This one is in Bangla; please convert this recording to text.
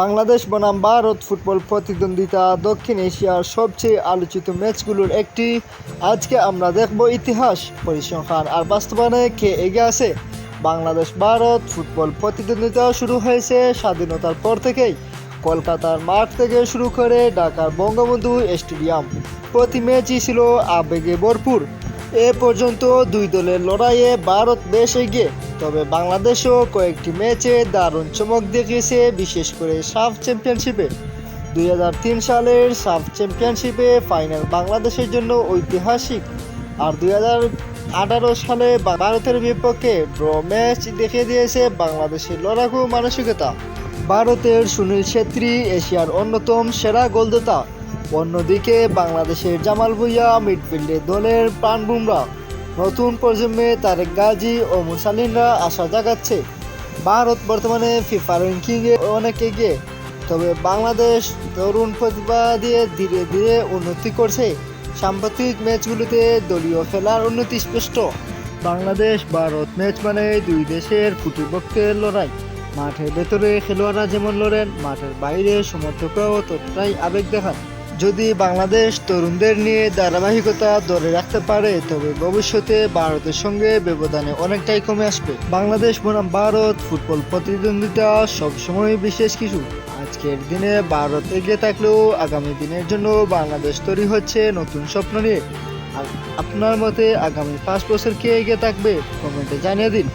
বাংলাদেশ বনাম ভারত ফুটবল প্রতিদ্বন্দ্বিতা দক্ষিণ এশিয়ার সবচেয়ে আলোচিত ম্যাচগুলোর একটি। আজকে আমরা দেখব ইতিহাস, পরিসংখ্যান আর বাস্তবায়নে কে এগিয়ে আছে। বাংলাদেশ ভারত ফুটবল প্রতিদ্বন্দ্বিতা শুরু হয়েছে স্বাধীনতার পর থেকেই। কলকাতার মাঠ থেকে শুরু করে ঢাকার বঙ্গবন্ধু স্টেডিয়াম। প্রতি ম্যাচই ছিল আবেগে ভরপুর। এ পর্যন্ত দুই দলের লড়াইয়ে ভারত বেশ এগিয়ে, তবে বাংলাদেশও কয়েকটি ম্যাচে দারুণ চমক দেখিয়েছে, বিশেষ করে সাফ চ্যাম্পিয়নশিপে। দুই হাজার তিন সালের সাফ চ্যাম্পিয়নশিপে ফাইনাল বাংলাদেশের জন্য ঐতিহাসিক, আর দুই আঠারো সালে ভারতের বিপক্ষে ড্র ম্যাচ দেখিয়ে দিয়েছে বাংলাদেশের লড়াকু মানসিকতা। ভারতের সুনীল ছেত্রী, এশিয়ার অন্যতম সেরা গোলদাতা। অন্যদিকে বাংলাদেশের জামাল ভুইয়া মিডফিল্ডে দলের প্রাণ বুমরা। নতুন প্রজন্মে তারেক গাজী ও মুসালিনরা আশা জাগাচ্ছে, ভারত বর্তমানে ফিফা র্যাঙ্কিংয়ে অনেক এগিয়ে। তবে বাংলাদেশ তরুণ প্রতিভা দিয়ে ধীরে ধীরে উন্নতি করছে। সাম্প্রতিক ম্যাচগুলোতে দলীয় খেলার উন্নতি স্পষ্ট। বাংলাদেশ, ভারত ম্যাচ মানে দুই দেশের প্রতিপক্ষের লড়াই। মাঠের ভেতরে খেলোয়াড়রা যেমন লড়েন, মাঠের বাইরে সমর্থকরাও ততটাই আবেগ দেখান। যদি বাংলাদেশ তরুণদের নিয়ে ধারাবাহিকতা ধরে রাখতে পারে, তবে ভবিষ্যতে ভারতের সঙ্গে ব্যবধানে অনেকটাই কমে আসবে। বাংলাদেশ বনাম ভারত, ফুটবল প্রতিদ্বন্দ্বিতা সবসময় বিশেষ কিছু। আজকের দিনে ভারত এগিয়ে থাকলেও আগামী দিনের জন্য বাংলাদেশ তৈরি হচ্ছে নতুন স্বপ্ন নিয়ে। আপনার মতে আগামী পাঁচ বছর কে এগিয়ে থাকবে? কমেন্টে জানিয়ে দিন।